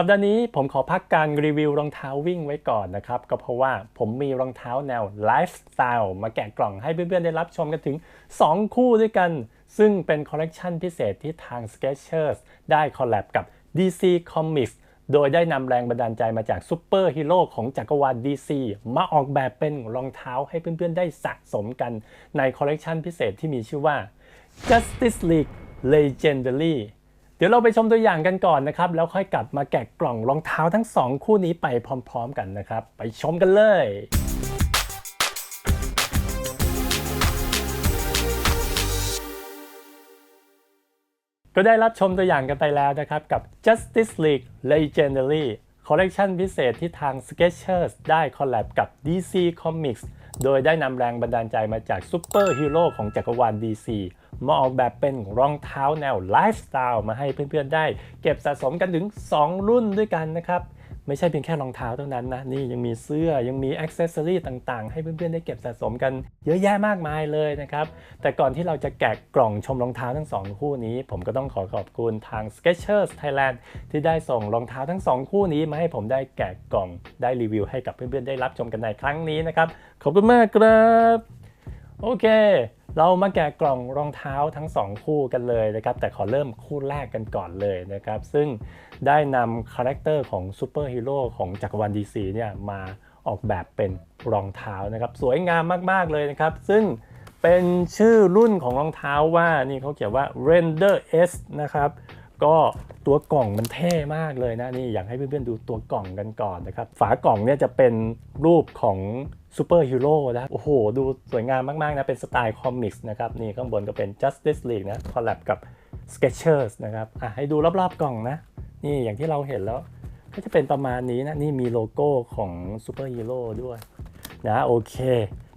สัปดาห์นี้ผมขอพักการรีวิวรองเท้าวิ่งไว้ก่อนนะครับ ก็เพราะว่าผมมีรองเท้าแนวไลฟ์สไตล์มาแกะกล่องให้เพื่อนๆ ได้รับชมกันถึง 2 คู่ด้วยกัน ซึ่งเป็นคอลเลกชันพิเศษที่ทาง Skechers ได้คอลแลบกับ DC Comics โดยได้นำแรงบันดาลใจมาจากซูเปอร์ฮีโร่ของจักรวาล DC มาออกแบบเป็นรองเท้าให้เพื่อนๆ ได้สะสมกันในคอลเลกชันพิเศษที่มีชื่อว่า Justice League Legendary เดี๋ยวเราไปชมตัวอย่างกันก่อนนะครับ แล้วค่อยกลับมาแกะกล่องรองเท้าทั้งสองคู่นี้ไปพร้อม ๆ กันนะครับ ไปชมกันเลยก็ได้รับชมตัวอย่างกันไปแล้วนะครับ กับ Justice League Legendary คอลเลกชันพิเศษที่ทาง Skechers ได้คอลแลบกับ DC Comics โดยได้นำแรงบันดาลใจมาจากซูเปอร์ฮีโร่ของจักรวาล DC มาออกแบบเป็นรองเท้าแนวไลฟ์สไตล์มาให้เพื่อนๆได้ เก็บสะสมกันถึง 2 รุ่นด้วยกันนะครับ ไม่ใช่เพียงแค่รองเท้าเท่านั้นนะนี่ยังมีเสื้อยังมีอ็อกเซสซอรีต่างๆ ให้เพื่อนๆได้เก็บสะสมกันเยอะแยะมากมายเลยนะครับ แต่ก่อนที่เราจะแกะกล่องชมรองเท้าทั้ง 2 คู่นี้ ผมก็ต้องขอขอบคุณทาง Skechers Thailand ที่ได้ส่งรองเท้าทั้ง 2 คู่นี้มาให้ผมได้แกะกล่องได้รีวิวให้กับเพื่อนๆได้รับชมกันในครั้งนี้นะครับขอบคุณมากครับโอเคเรามาแกะกล่องรองเท้าทั้ง 2 คู่กันเลยนะครับ แต่ขอเริ่มคู่แรกกันก่อนเลยนะครับ ซึ่ง ได้นำคาแรคเตอร์ของซูเปอร์ฮีโร่ของจักรวาลดีซีเนี่ยมาออกแบบเป็นรองเท้านะครับ สวยงามมาก ๆ เลยนะครับ ซึ่งเป็นชื่อรุ่นของรองเท้าว่านี่เขาเขียนว่า Render S นะครับก็ตัวกล่องมันเท่มากเลยนะนี่อยากให้เพื่อนๆดูตัวกล่องกันก่อนนะครับ ฝากล่องเนี่ยจะเป็นรูปของซูเปอร์ฮีโร่นะโอ้โห ดูสวยงามมาก ๆ นะ เป็นสไตล์คอมิกส์นะครับ นี่ข้างบนก็เป็น Justice League นะคอลแลบกับ Skechers นะครับอะให้ดูรอบ ๆ กล่องนะ นี่อย่างที่เราเห็นแล้ว ก็จะเป็นประมาณนี้นะ นี่มีโลโก้ของซูเปอร์ฮีโร่ด้วยนะโอเค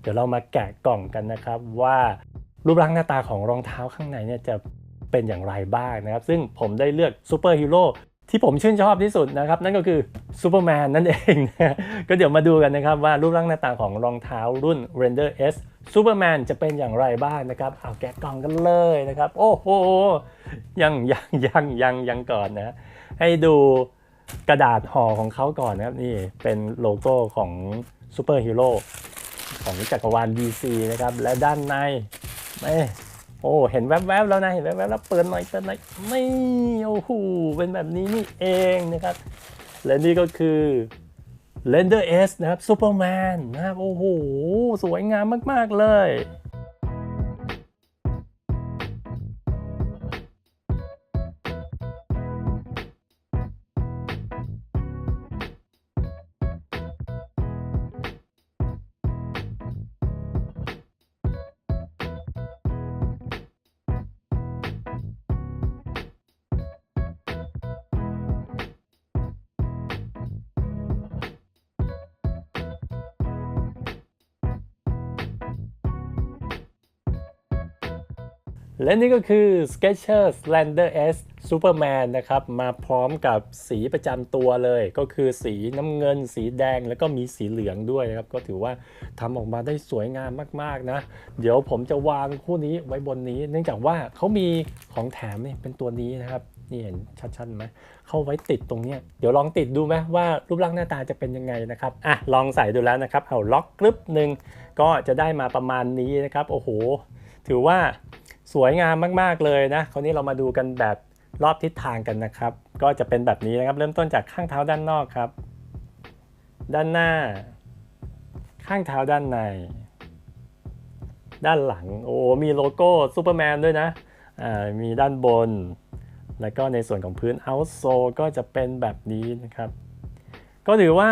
เดี๋ยวเรามาแกะกล่องกันนะครับ ว่ารูปร่างหน้าตาของรองเท้าข้างในเนี่ยจะเป็นอย่างไรบ้างนะครับ ซึ่งผมได้เลือกซูเปอร์ฮีโร่ที่ผมชื่นชอบที่สุดนะครับ นั่นก็คือซูเปอร์แมนนั่นเองนะก็เดี๋ยวมาดูกันนะครับว่ารูปร่างหน้าตาของรองเท้ารุ่น Render S Superman จะเป็นอย่างไรบ้างนะครับเอาแกะกล่องกันเลยนะครับ โอ้โหยังยังยังยังยังก่อนนะ ให้ดูกระดาษห่อของเขาก่อนนะครับ นี่เป็นโลโก้ของซูเปอร์ฮีโร่ของจักรวาล DC นะครับ และด้านในเอ้โอ้เห็นแวบๆแล้วนะเห็นแวบๆแล้วเปิดหน่อยเปิดหน่อยไม่โอ้โหเป็นแบบนี้นี่เองนะครับ และนี่ก็คือ Render S นะครับซูเปอร์แมนนะครับ โอ้โห สวยงามมาก ๆ เลย และนี่ก็คือ Skechers Lander S Superman นะครับ มาพร้อมกับสีประจำตัวเลย ก็คือสีน้ำเงิน สีแดงแล้วก็มีสีเหลืองด้วยนะครับ ก็ถือว่าทำออกมาได้สวยงามมากๆนะ เดี๋ยวผมจะวางคู่นี้ไว้บนนี้ เนื่องจากว่าเขามีของแถมนี่เป็นตัวนี้นะครับนี่เห็นชัดๆไหมเข้าไว้ติดตรงนี้เดี๋ยวลองติดดูไหมว่ารูปร่างหน้าตาจะเป็นยังไงนะครับอะลองใส่ดูแล้วนะครับเอาล็อกกรึบหนึ่งก็จะได้มาประมาณนี้นะครับ โอ้โห ถือว่า สวยงามมาก ๆ เลยนะ คราวนี้เรามาดูกันแบบรอบทิศทางกันนะครับ ก็จะเป็นแบบนี้นะครับ เริ่มต้นจากข้างเท้าด้านนอกครับ ด้านหน้า ข้างเท้าด้านใน ด้านหลัง โอ้ มีโลโก้ซูเปอร์แมนด้วยนะ อ่า มีด้านบน แล้วก็ในส่วนของพื้นเอาท์โซก็จะเป็นแบบนี้นะครับ ก็ถือว่า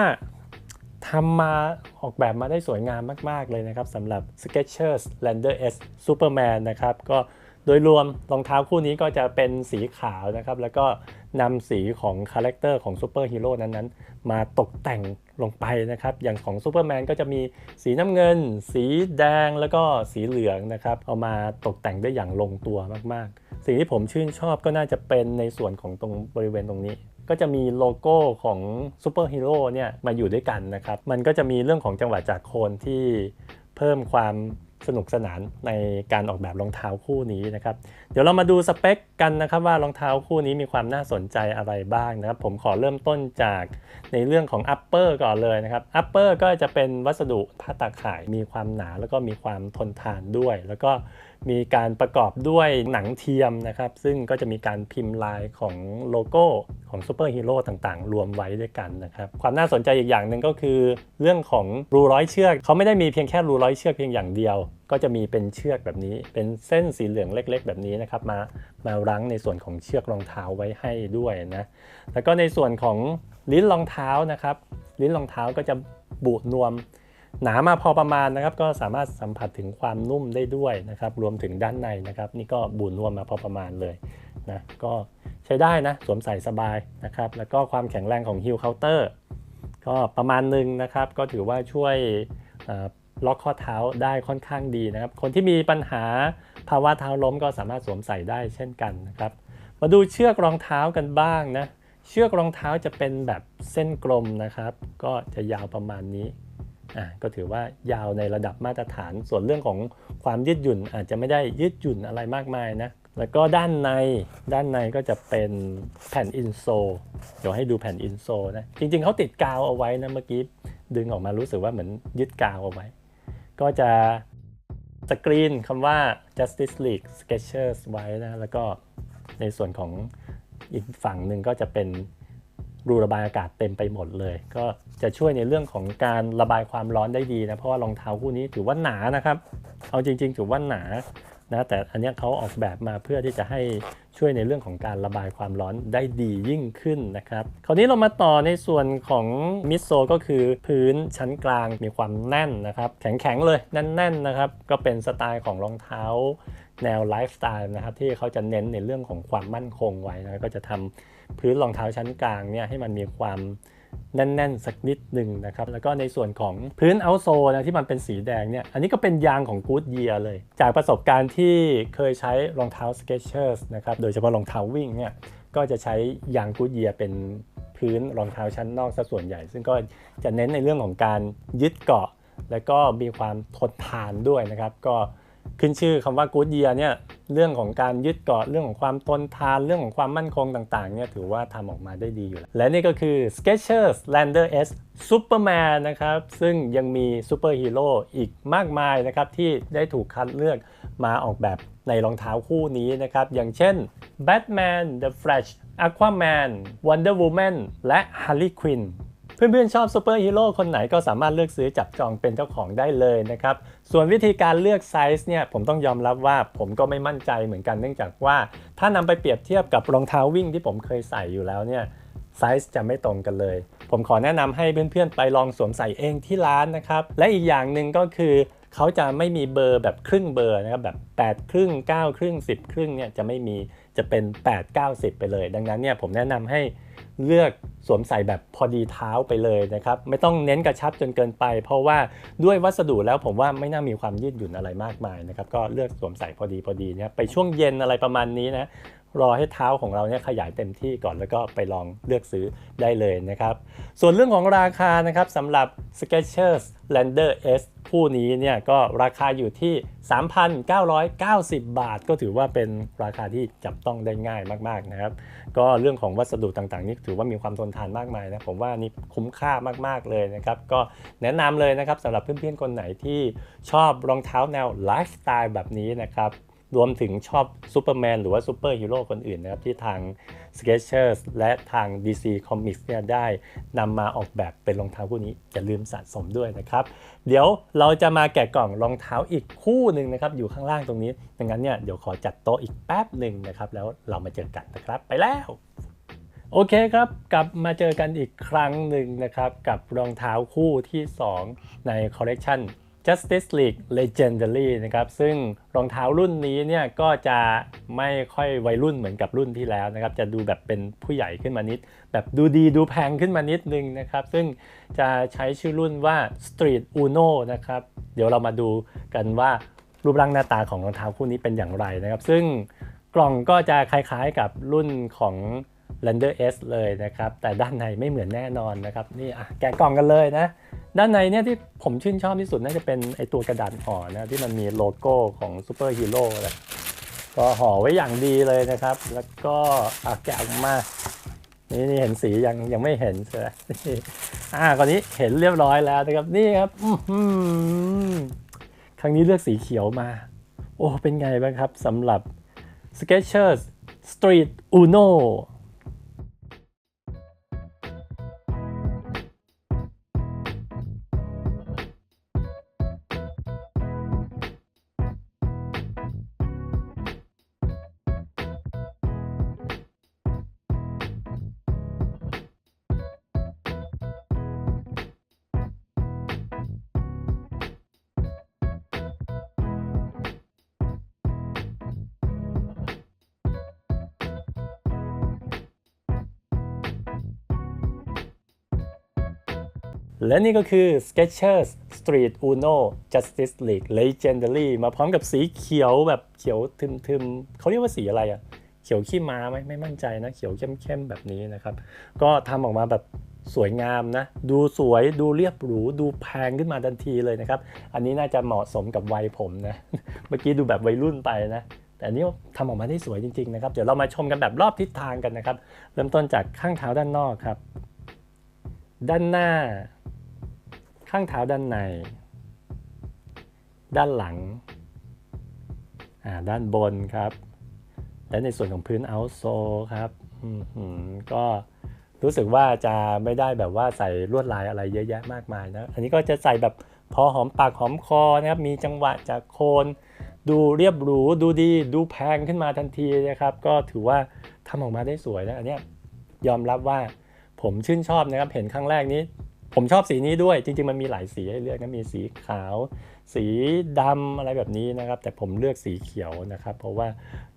ทำมาออกแบบมาได้สวยงามมาก ๆ เลยนะครับสำหรับ Skechers Lander S Superman นะครับ ก็ ดยรวมรองเท้าคู่นี้ก็จะเป็นสีขาวนะครับ แล้วก็นำสีของคาแรคเตอร์ของซูเปอร์ฮีโร่นั้นๆ มาตกแต่งลงไปนะครับ อย่างของซูเปอร์แมนก็จะมีสีน้ำเงิน สีแดงแล้วก็สีเหลืองนะครับ เอามาตกแต่งได้อย่างลงตัวมากๆ สิ่งที่ผมชื่นชอบก็น่าจะเป็นในส่วนของตรงบริเวณตรงนี้ก็จะมีโลโก้ของซูเปอร์ฮีโร่เนี่ยมาอยู่ด้วยกันนะครับ มันก็จะมีเรื่องของจังหวะจากโคนที่เพิ่มความ สนุกสนานในการออกแบบรองเท้าคู่นี้นะครับ เดี๋ยวเรามาดูสเปคกันนะครับว่ารองเท้าคู่นี้มีความน่าสนใจอะไรบ้างนะครับ ผมขอเริ่มต้นจากในเรื่องของ upper ก่อนเลยนะครับ upper ก็จะเป็นวัสดุผ้าตาข่ายมีความหนาแล้วก็มีความทนทานด้วย แล้วก็ มีการประกอบด้วยหนังเทียมนะครับ ซึ่งก็จะมีการพิมพ์ลายของโลโก้ของซูเปอร์ฮีโร่ต่างๆ รวมไว้ด้วยกันนะครับ ความน่าสนใจอีกอย่างหนึ่งก็คือเรื่องของรูร้อยเชือก เขาไม่ได้มีเพียงแค่รูร้อยเชือกเพียงอย่างเดียว ก็จะมีเป็นเชือกแบบนี้ เป็นเส้นสีเหลืองเล็ก ๆ แบบนี้นะครับ มามารั้งในส่วนของเชือกรองเท้าไว้ให้ด้วยนะ แล้วก็ในส่วนของลิ้นรองเท้านะครับ ลิ้นรองเท้าก็จะบุนวม หนามาพอประมาณนะครับก็สามารถสัมผัสถึงความนุ่มได้ด้วยนะครับรวมถึงด้านในนะครับนี่ก็บุนวมมาพอประมาณเลยนะก็ใช้ได้นะสวมใส่สบายนะครับแล้วก็ความแข็งแรงของฮิลเคาน์เตอร์ก็ประมาณหนึ่งนะครับก็ถือว่าช่วยล็อกข้อเท้าได้ค่อนข้างดีนะครับ คนที่มีปัญหาภาวะเท้าล้มก็สามารถสวมใส่ได้เช่นกันนะครับ มาดูเชือกรองเท้ากันบ้างนะเชือกรองเท้าจะเป็นแบบเส้นกลมนะครับ ก็จะยาวประมาณนี้ อะก็ถือว่ายาวในระดับมาตรฐาน ส่วนเรื่องของความยืดหยุ่นอาจจะไม่ได้ยืดหยุ่นอะไรมากมายนะแล้วก็ด้านในด้านในก็จะเป็นแผ่นอินโซเดี๋ยวให้ดูแผ่นอินโซนะจริงๆเขาติดกาวเอาไว้นะเมื่อกี้ดึงออกมารู้สึกว่าเหมือนยึดกาวเอาไว้ ก็จะสกรีนคำว่า Justice League Sketchers ไว้นะแล้วก็ในส่วนของอีกฝั่งหนึ่งก็จะเป็น รูระบายอากาศเต็มไปหมดเลย ก็จะช่วยในเรื่องของการระบายความร้อนได้ดีนะเพราะว่ารองเท้าคู่นี้ถือว่าหนานะครับ เอาจริง ๆ ถือว่าหนานะแต่อันนี้เขาออกแบบมาเพื่อที่จะให้ช่วยในเรื่องของการระบายความร้อนได้ดียิ่งขึ้นนะครับ คราวนี้เรามาต่อในส่วนของมิดโซก็คือพื้นชั้นกลางมีความแน่นนะครับ แข็งๆเลยแน่นๆนะครับ ก็เป็นสไตล์ของรองเท้าแนวไลฟ์สไตล์นะครับที่เขาจะเน้นในเรื่องของความมั่นคงไว้นะก็จะทำ พื้นรองเท้าชั้นกลางเนี่ยให้มันมีความแน่นๆ สักนิดหนึ่งนะครับ แล้วก็ในส่วนของพื้นเอาโซนะที่มันเป็นสีแดงเนี่ย อันนี้ก็เป็นยางของ Good Year เลย จากประสบการณ์ที่เคยใช้รองเท้า Skechers นะครับ โดยเฉพาะรองเท้าวิ่งเนี่ย ก็จะใช้ยาง Good Year เป็นพื้นรองเท้าชั้นนอกซะส่วนใหญ่ ซึ่งก็จะเน้นในเรื่องของการยึดเกาะ แล้วก็มีความทนทานด้วยนะครับ ก็ขึ้นชื่อคำว่า Good Year เนี่ย เรื่องของการยึดเกาะเรื่องของความทนทานเรื่องของความมั่นคงต่างๆเนี่ยถือว่าทำออกมาได้ดีอยู่แล้วและนี่ก็คือ Skechers Lander S Superman นะครับ ซึ่งยังมีซูเปอร์ฮีโร่อีกมากมายนะครับ ที่ได้ถูกคัดเลือกมาออกแบบในรองเท้าคู่นี้นะครับ อย่างเช่น Batman The Flash Aquaman Wonder Woman และ Harley Quinn เพื่อนๆชอบซูเปอร์ฮีโร่คนไหนก็สามารถเลือกซื้อจับจองเป็นเจ้าของได้เลยนะครับ ส่วนวิธีการเลือกไซส์เนี่ยผมต้องยอมรับว่าผมก็ไม่มั่นใจเหมือนกันเนื่องจากว่า ถ้านำไปเปรียบเทียบกับรองเท้าวิ่งที่ผมเคยใส่อยู่แล้วเนี่ยไซส์จะไม่ตรงกันเลย ผมขอแนะนำให้เพื่อนๆไปลองสวมใส่เองที่ร้านนะครับ และอีกอย่างหนึ่งก็คือเขาจะไม่มีเบอร์แบบครึ่งเบอร์นะครับแบบ8ครึ่ง9ครึ่ง10 ครึ่งเนี่ยจะไม่มีจะเป็น 8 9 10ไปเลย ดังนั้นเนี่ยผมแนะนำให้ เลือกสวมใส่แบบพอดีเท้าไปเลยนะครับ ไม่ต้องเน้นกระชับจนเกินไป เพราะว่าด้วยวัสดุแล้วผมว่าไม่น่ามีความยืดหยุ่นอะไรมากมายนะครับ ก็เลือกสวมใส่พอดีพอดีเนี่ยไปช่วงเย็นอะไรประมาณนี้นะรอให้เท้าของเราเนี่ยขยายเต็มที่ก่อนแล้วก็ไปลองเลือกซื้อได้เลยนะครับ ส่วนเรื่องของราคานะครับสำหรับ Skechers Lander S คู่นี้เนี่ยก็ราคาอยู่ที่ 3,990 บาท ก็ถือว่าเป็นราคาที่จับต้องได้ง่ายมากๆนะครับ ก็เรื่องของวัสดุต่างๆ นี่ถือว่ามีความทนทานมากมายนะผมว่านี่คุ้มค่ามากๆเลยนะครับ ก็แนะนำเลยนะครับสำหรับเพื่อนๆคนไหนที่ชอบรองเท้าแนวไลฟ์สไตล์แบบนี้นะครับ รวมถึงชอบซูเปอร์แมนหรือว่าซูเปอร์ฮีโร่คนอื่นนะครับ ที่ทาง Skechers และทาง DC Comics เนี่ยได้นำมาออกแบบเป็นรองเท้าคู่นี้ อย่าลืมสะสมด้วยนะครับ เดี๋ยวเราจะมาแกะกล่องรองเท้าอีกคู่หนึ่งนะครับ อยู่ข้างล่างตรงนี้ดังนั้นเนี่ยเดี๋ยวขอจัดโต๊ะอีกแป๊บหนึ่งนะครับ แล้วเรามาเจอกันนะครับ ไปแล้วโอเคครับ กลับมาเจอกันอีกครั้งหนึ่งนะครับ กับรองเท้าคู่ที่ 2 ในคอลเลกชัน Justice League Legendary นะครับซึ่งรองเท้ารุ่นนี้เนี่ยก็จะไม่ค่อยวัยรุ่นเหมือนกับรุ่นที่แล้วนะครับจะดูแบบเป็นผู้ใหญ่ขึ้นมานิด แบบดูดีดูแพงขึ้นมานิดนึงนะครับ ซึ่งจะใช้ชื่อรุ่นว่า Street Uno นะครับเดี๋ยวเรามาดูกันว่ารูปร่างหน้าตาของรองเท้าคู่นี้เป็นอย่างไรนะครับ ซึ่งกล่องก็จะคล้ายๆกับรุ่นของ Lander S เลยนะครับ แต่ด้านในไม่เหมือนแน่นอนนะครับ นี่อะแกะกล่องกันเลยนะ ด้านในเนี่ยที่ผมชื่นชอบที่สุดน่าจะเป็นไอตัวกระดาษห่อนะที่มันมีโลโก้ของซูเปอร์ฮีโร่นะก็ห่อไว้อย่างดีเลยนะครับ แล้วก็อาแกะออกมานี่นี่เห็นสียังยังไม่เห็นใช่ไหมอ่าคราวนี้เห็นเรียบร้อยแล้วนะครับนี่ครับครั้งนี้เลือกสีเขียวมา โอ้เป็นไงบ้างครับสำหรับ Skechers Street Uno และนี่ก็คือ Skechers Street Uno Justice League Legendary มาพร้อมกับสีเขียวแบบเขียวทึมๆเขาเรียกว่าสีอะไรอะ่ะเขียวขี้ม้าไหมไม่มั่นใจนะ เขียวเข้มๆแบบนี้นะครับ ก็ทำออกมาแบบสวยงามนะ ดูสวยดูเรียบหรู ดูแพงขึ้นมาทันทีเลยนะครับ อันนี้น่าจะเหมาะสมกับวัยผมนะ เมื่อกี้ดูแบบวัยรุ่นไปนะแต่อันนี้ทำออกมาได้สวยจริงๆนะครับ เดี๋ยวเรามาชมกันแบบรอบทิศทางกันนะครับ เริ่มต้นจากข้างเท้าด้านนอกครับ ด้านหน้า ข้างเท้าด้านใน ด้านหลัง ด้านบนครับ และในส่วนของพื้น out s o l ครับก็รู้สึกว่าจะไม่ได้แบบว่าใส่ลวดลายอะไรเยอะแยะมากมายนะ อันนี้ก็จะใส่แบบพอหอมปากหอมคอนะครับ มีจังหวะจากโคน ดูเรียบหรู ดูดี ดูแพงขึ้นมาทันทีนะครับ ก็ถือว่าทำออกมาได้สวยนะ อันนี้ยอมรับว่าผมชื่นชอบนะครับ เห็นครั้งแรกนี้ ผมชอบสีนี้ด้วยจริงๆมันมีหลายสีให้เลือกนะมีสีขาว สีดำอะไรแบบนี้นะครับ แต่ผมเลือกสีเขียวนะครับ เพราะว่า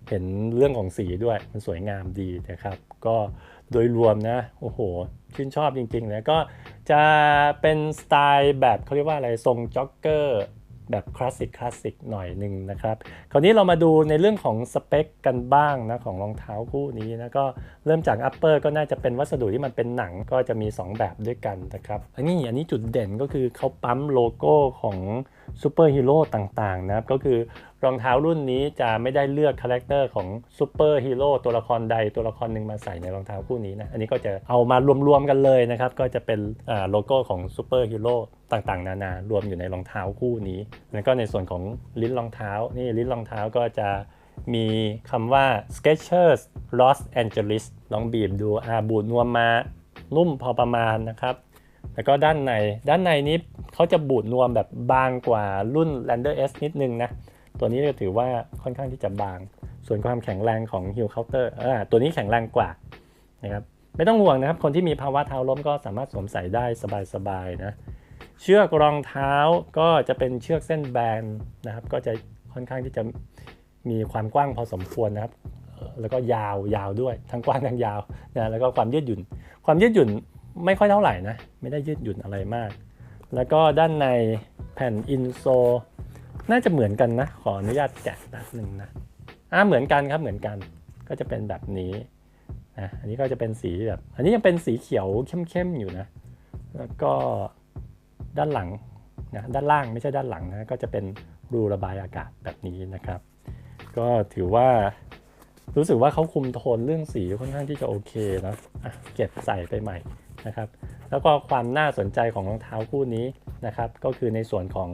เห็นเรื่องของสีด้วยมันสวยงามดีนะครับ ก็โดยรวมนะโอ้โหชื่นชอบจริงๆเลยก็จะเป็นสไตล์แบบเขาเรียกว่าอะไรทรงจ็อกเกอร์ แบบคลาสสิกคลาสสิกหน่อยหนึ่งนะครับ คราวนี้เรามาดูในเรื่องของสเปคกันบ้างนะของรองเท้าคู่นี้นะก็เริ่มจากอัปเปอร์ก็น่าจะเป็นวัสดุที่มันเป็นหนังก็จะมี 2 แบบด้วยกันนะครับ อันนี้อันนี้จุดเด่นก็คือเขาปั๊มโลโก้ของซูเปอร์ฮีโร่ต่างๆนะครับ ก็คือรองเท้ารุ่นนี้จะไม่ได้เลือกคาแรคเตอร์ของซูเปอร์ฮีโร่ตัวละครใดตัวละครหนึ่งมาใส่ในรองเท้าคู่นี้นะ อันนี้ก็จะเอามารวมๆกันเลยนะครับ ก็จะเป็นโลโก้ของซูเปอร์ฮีโร่ต่างๆ นานารวมอยู่ในรองเท้าคู่นี้ แล้วก็ในส่วนของลิ้นรองเท้า นี่ลิ้นรองเท้าก็จะมีคำว่า Skechers Los Angeles ลองบีบดูอาบูดนวมมานุ่มพอประมาณนะครับ แล้วก็ด้านในด้านในนี้เขาจะบูดนวมแบบบางกว่ารุ่น Lander S นิดนึงนะ ตัวนี้ก็ถือว่าค่อนข้างที่จะบาง ส่วนความแข็งแรงของ Heel Counter อ่าตัวนี้แข็งแรงกว่านะครับไม่ต้องห่วงนะครับ คนที่มีภาวะเท้าล้มก็สามารถสวมใส่ได้สบายๆนะเชือกรองเท้าก็จะเป็นเชือกเส้นแบนนะครับ ก็จะค่อนข้างที่จะมีความกว้างพอสมควรนะครับ แล้วก็ยาวยาวด้วยทั้งกว้างทั้งยาวนะแล้วก็ความยืดหยุ่น ความยืดหยุ่น ไม่ค่อยเท่าไหร่นะ ไม่ได้ยืดหยุ่นอะไรมาก แล้วก็ด้านในแผ่นอินโซน่าจะเหมือนกันนะ ขออนุญาตแกะแป๊บหนึ่งนะอ่าเหมือนกันครับเหมือนกันก็จะเป็นแบบนี้นะอันนี้ก็จะเป็นสีแบบ อันนี้ยังเป็นสีเขียวเข้มๆอยู่นะ แล้วก็ด้านหลังนะด้านล่างไม่ใช่ด้านหลังนะก็จะเป็นรูระบายอากาศแบบนี้นะครับ ก็ถือว่ารู้สึกว่าเขาคุมโทนเรื่องสีค่อนข้างที่จะโอเคนะะเก็บใส่ไปใหม่ นะครับ แล้วก็ความน่าสนใจของรองเท้าคู่นี้นะครับ ก็คือในส่วนของ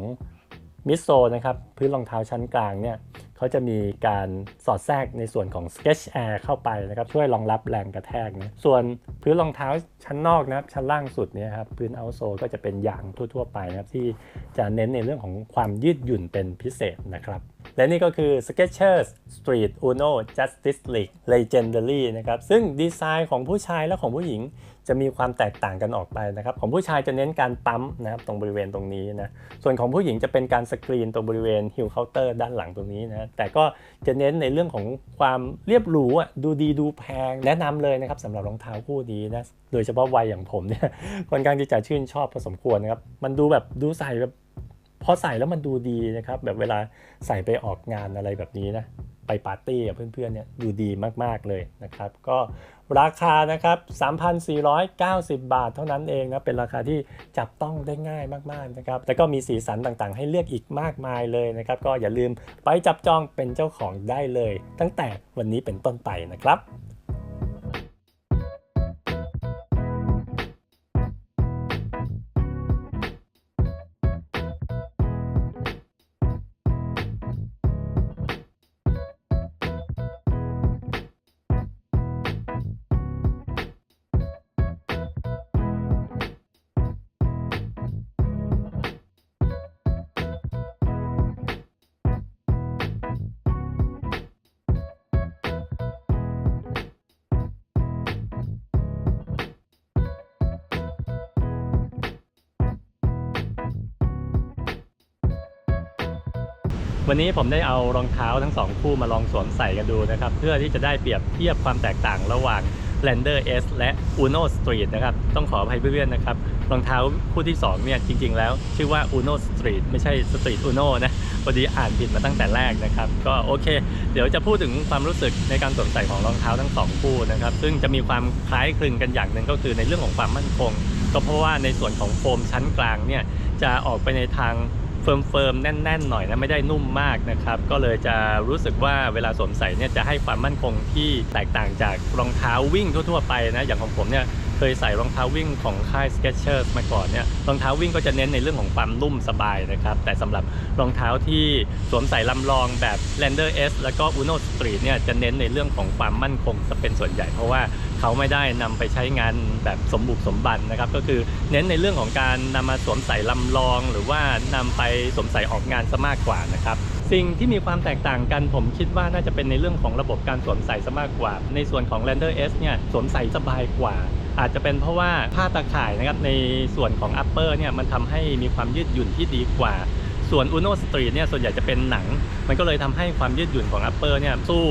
มิโซนะครับ พื้นรองเท้าชั้นกลางเนี่ยเขาจะมีการสอดแทรกในส่วนของ Sketch Air เข้าไปนะครับ ช่วยรองรับแรงกระแทกนะส่วนพื้นรองเท้าชั้นนอกนะครับ ชั้นล่างสุดเนี่ยครับพื้นเอาโซก็จะเป็นยางทั่ว ๆ ไปนะครับที่จะเน้นในเรื่องของความยืดหยุ่นเป็นพิเศษนะครับ และนี่ก็คือ Skechers Street Uno Justice League Legendary นะครับ ซึ่งดีไซน์ของผู้ชายและของผู้หญิงจะมีความแตกต่างกันออกไปนะครับ ของผู้ชายจะเน้นการปั๊มนะครับตรงบริเวณตรงนี้นะ ส่วนของผู้หญิงจะเป็นการสกรีนตรงบริเวณฮิลเคาน์เตอร์ด้านหลังตรงนี้นะ แต่ก็จะเน้นในเรื่องของความเรียบหรูอะดูดีดูแพงแนะนำเลยนะครับสำหรับรองเท้าคู่นี้นะ โดยเฉพาะวัยอย่างผมเนี่ยค่อนข้างที่จะชื่นชอบพอสมควรนะครับ มันดูแบบดูใส่แบบ อใส่แล้วมันดูดีนะครับ แบบเวลาใส่ไปออกงานอะไรแบบนี้นะ ไปปาร์ตี้กับเพื่อนๆเนี่ยดูดีมากๆเลยนะครับ ก็ราคานะครับ 3,490 บาทเท่านั้นเองนะ เป็นราคาที่จับต้องได้ง่ายมากๆนะครับ แล้วก็มีสีสันต่างๆ ให้เลือกอีกมากมายเลยนะครับ ก็อย่าลืมไปจับจองเป็นเจ้าของได้เลย ตั้งแต่วันนี้เป็นต้นไปนะครับ วันนี้ผมได้เอารองเท้าทั้งสองคู่มาลองสวมใส่กันดูนะครับ เพื่อที่จะได้เปรียบเทียบความแตกต่างระหว่าง Lander S และ Uno Street นะครับ ต้องขออภัยเพื่อนๆนะครับ รองเท้าคู่ที่ 2 เนี่ย จริง ๆ แล้วชื่อว่า Uno Street ไม่ใช่ Street Uno นะพอดีอ่านผิดมาตั้งแต่แรกนะครับ ก็โอเค เดี๋ยวจะพูดถึงความรู้สึกในการสวมใส่ของรองเท้าทั้งสองคู่นะครับ ซึ่งจะมีความคล้ายคลึงกันอย่างหนึ่งก็คือในเรื่องของความมั่นคง ก็เพราะว่าในส่วนของโฟมชั้นกลางเนี่ยจะออกไปในทาง เฟิร์มๆแน่น ๆ หน่อยนะไม่ได้นุ่มมากนะครับ ก็เลยจะรู้สึกว่าเวลาสวมใส่เนี่ยจะให้ความมั่นคงที่แตกต่างจากรองเท้าวิ่งทั่วๆไปนะอย่างของผมเนี่ยเคยใส่รองเท้าวิ่งของค่าย Skechers มาก่อนเนี่ยรองเท้าวิ่งก็จะเน้นในเรื่องของความนุ่มสบายนะครับ แต่สำหรับรองเท้าที่สวมใส่ลำลองแบบ Lander S แล้วก็ Uno Street เนี่ยจะเน้นในเรื่องของความมั่นคงจะเป็นส่วนใหญ่เพราะว่า เขาไม่ได้นำไปใช้งานแบบสมบุกสมบันนะครับ ก็คือเน้นในเรื่องของการนำมาสวมใส่ลำลอง หรือว่านำไปสวมใส่ออกงานซะมากกว่านะครับสิ่งที่มีความแตกต่างกันผมคิดว่าน่าจะเป็นในเรื่องของระบบการสวมใส่ซะมากกว่า ในส่วนของ Lander S เนี่ยสวมใส่สบายกว่า อาจจะเป็นเพราะว่าผ้าตาข่ายนะครับในส่วนของ upper เนี่ยมันทำให้มีความยืดหยุ่นที่ดีกว่า ส่วน Uno Street เนี่ยส่วนใหญ่จะเป็นหนัง มันก็เลยทำให้ความยืดหยุ่นของ upper เนี่ยสู้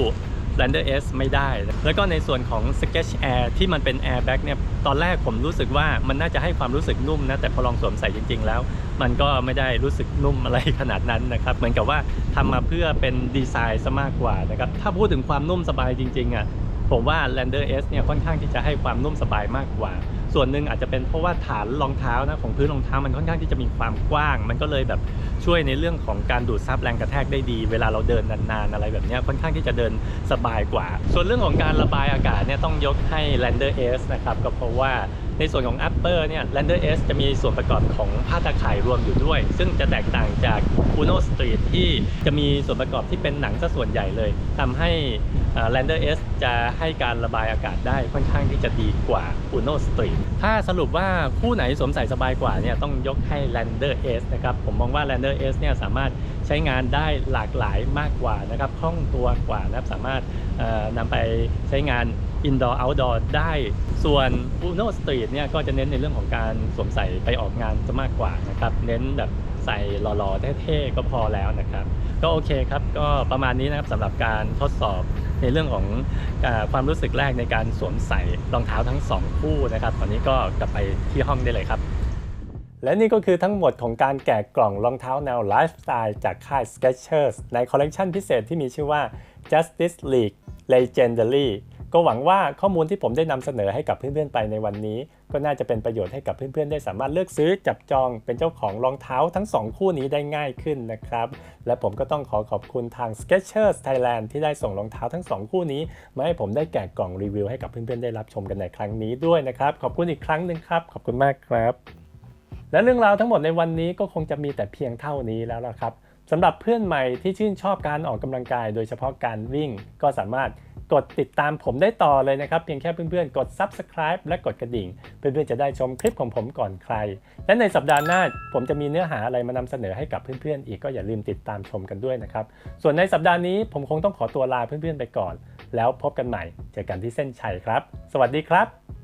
Lander S ไม่ได้ แล้วก็ในส่วนของ Sketch Air ที่มันเป็น airbag เนี่ยตอนแรกผมรู้สึกว่ามันน่าจะให้ความรู้สึกนุ่มนะแต่พอลองสวมใส่จริง ๆ แล้ว มันก็ไม่ได้รู้สึกนุ่มอะไรขนาดนั้นนะครับเหมือนกับว่าทำมาเพื่อเป็นดีไซน์ซะมากกว่านะครับถ้าพูดถึงความนุ่มสบายจริงๆอะผมว่า Lander S เนี่ยค่อนข้างที่จะให้ความนุ่มสบายมากกว่า ส่วนหนึ่งอาจจะเป็นเพราะว่าฐานรองเท้านะของพื้นรองเท้ามันค่อนข้างที่จะมีความกว้าง มันก็เลยแบบช่วยในเรื่องของการดูดซับแรงกระแทกได้ดี เวลาเราเดินนานๆอะไรแบบนี้ค่อนข้างที่จะเดินสบายกว่า ส่วนเรื่องของการระบายอากาศเนี่ยต้องยกให้ Lander S นะครับก็เพราะว่า ในส่วนของ Upper เนี่ย Lander S จะมีส่วนประกอบของผ้าตาข่ายรวมอยู่ด้วย ซึ่งจะแตกต่างจาก Uno Street ที่จะมีส่วนประกอบที่เป็นหนังซะส่วนใหญ่เลยทำให้ Lander S จะให้การระบายอากาศได้ค่อนข้างที่จะดีกว่า Uno Street ถ้าสรุปว่าคู่ไหนสวมใส่สบายกว่าเนี่ยต้องยกให้ Lander S นะครับ ผมมองว่า Lander S เนี่ยสามารถใช้งานได้หลากหลายมากกว่านะครับคล่องตัวกว่านะครับสามารถนำไปใช้งาน indoor outdoor ได้ ส่วน Uno Street เนี่ยก็จะเน้นในเรื่องของการสวมใส่ไปออกงานจะมากกว่านะครับ เน้นแบบใส่หล่อๆเท่ๆก็พอแล้วนะครับ ก็โอเคครับ ก็ประมาณนี้นะครับสำหรับการทดสอบในเรื่องของอความรู้สึกแรกในการสวมใส่รองเท้าทั้งสองคู่นะครับ ตอนนี้ก็กลับไปที่ห้องได้เลยครับ และนี่ก็คือทั้งหมดของการแกะกล่องรองเท้าแนวไลฟ์สไตล์จากค่าย Skechers ในคอลเลกชันพิเศษที่มีชื่อว่า Justice League Legendary ก็หวังว่าข้อมูลที่ผมได้นำเสนอให้กับเพื่อนๆไปในวันนี้ ก็น่าจะเป็นประโยชน์ให้กับเพื่อนๆ ได้สามารถเลือกซื้อจับจองเป็นเจ้าของรองเท้าทั้ง 2 คู่นี้ได้ง่ายขึ้นนะครับ และผมก็ต้องขอขอบคุณทาง Skechers Thailand ที่ได้ส่งรองเท้าทั้ง 2 คู่นี้ มาให้ผมได้แกะกล่องรีวิวให้กับเพื่อนๆ ได้รับชมกันในครั้งนี้ด้วยนะครับ ขอบคุณอีกครั้งหนึ่งครับ ขอบคุณมากครับ และเรื่องราวทั้งหมดในวันนี้ก็คงจะมีแต่เพียงเท่านี้แล้วละครับ สำหรับเพื่อนใหม่ที่ชื่นชอบการออกกำลังกาย โดยเฉพาะการวิ่งก็สามารถกดติดตามผมได้ต่อเลยนะครับ เพียงแค่เพื่อนๆ กด Subscribe และกดกระดิ่ง เพื่อนๆ จะได้ชมคลิปของผมก่อนใคร และในสัปดาห์หน้าผมจะมีเนื้อหาอะไรมานำเสนอให้กับเพื่อนๆ อีกก็อย่าลืมติดตามชมกันด้วยนะครับ ส่วนในสัปดาห์นี้ผมคงต้องขอตัวลาเพื่อนๆ ไปก่อน แล้วพบกันใหม่ เจอกันที่เส้นชัยครับ สวัสดีครับ